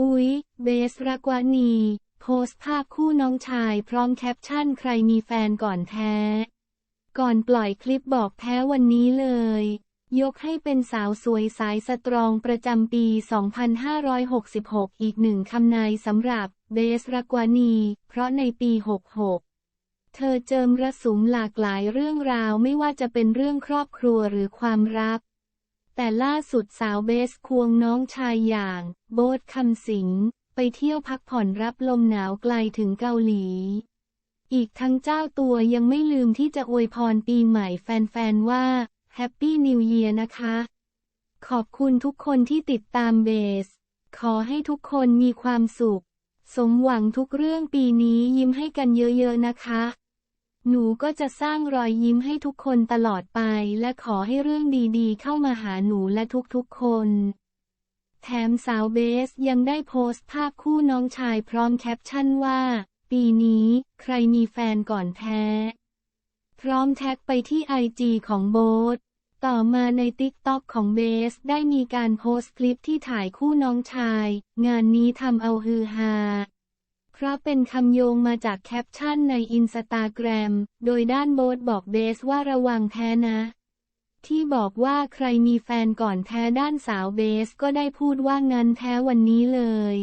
อุ๊ย เบสรักวานี โพสต์ภาพคู่น้องชายพร้อมแคปชั่นใครมีแฟนก่อนแท้ ก่อนปล่อยคลิปบอกแท้วันนี้เลย ยกให้เป็นสาวสวยสายสตรองประจำปี 2566 อีกหนึ่งคำนายสำหรับเบสรักวานี เพราะในปี 66เธอเจิมระสุมหลากหลายเรื่องราวไม่ว่าจะเป็นเรื่องครอบครัวหรือความรัก แต่ล่าสุดสาวเบสควงน้องชายอย่าง โบ๊ทคำสิง ไปเที่ยวพักผ่อนรับลมหนาวไกลถึงเกาหลี อีกทั้งเจ้าตัวยังไม่ลืมที่จะอวยพรปีใหม่แฟนๆ ว่าแฮปปี้นิวเยียร์นะคะ ขอบคุณทุกคนที่ติดตามเบส ขอให้ทุกคนมีความสุข สมหวังทุกเรื่องปีนี้ยิ้มให้กันเยอะๆนะคะ หนูก็จะสร้างรอยยิ้มให้ทุกคนตลอดไป และขอให้เรื่องดีๆ เข้ามาหาหนูและทุกๆคน แถมสาวเบสยังได้โพสต์ภาพคู่น้องชายพร้อมแคปชั่นว่า ปีนี้ใครมีแฟนก่อนแท้พร้อมแท็กไปที่ไอจีของโบ๊ทต่อมาในติ๊กต็อกของเบสได้มีการโพสต์คลิปที่ถ่ายคู่น้องชาย งานนี้ทำเอาฮือฮา เพราะเป็นคำโยงมาจากแคปชั่นในอินสตาแกรม โดยด้านโบ๊ทบอกเบสว่าระวังแท้นะ ที่บอกว่าใครมีแฟนก่อนแท้ด้านสาวเบสก็ได้พูดว่างั้นแท้วันนี้เลย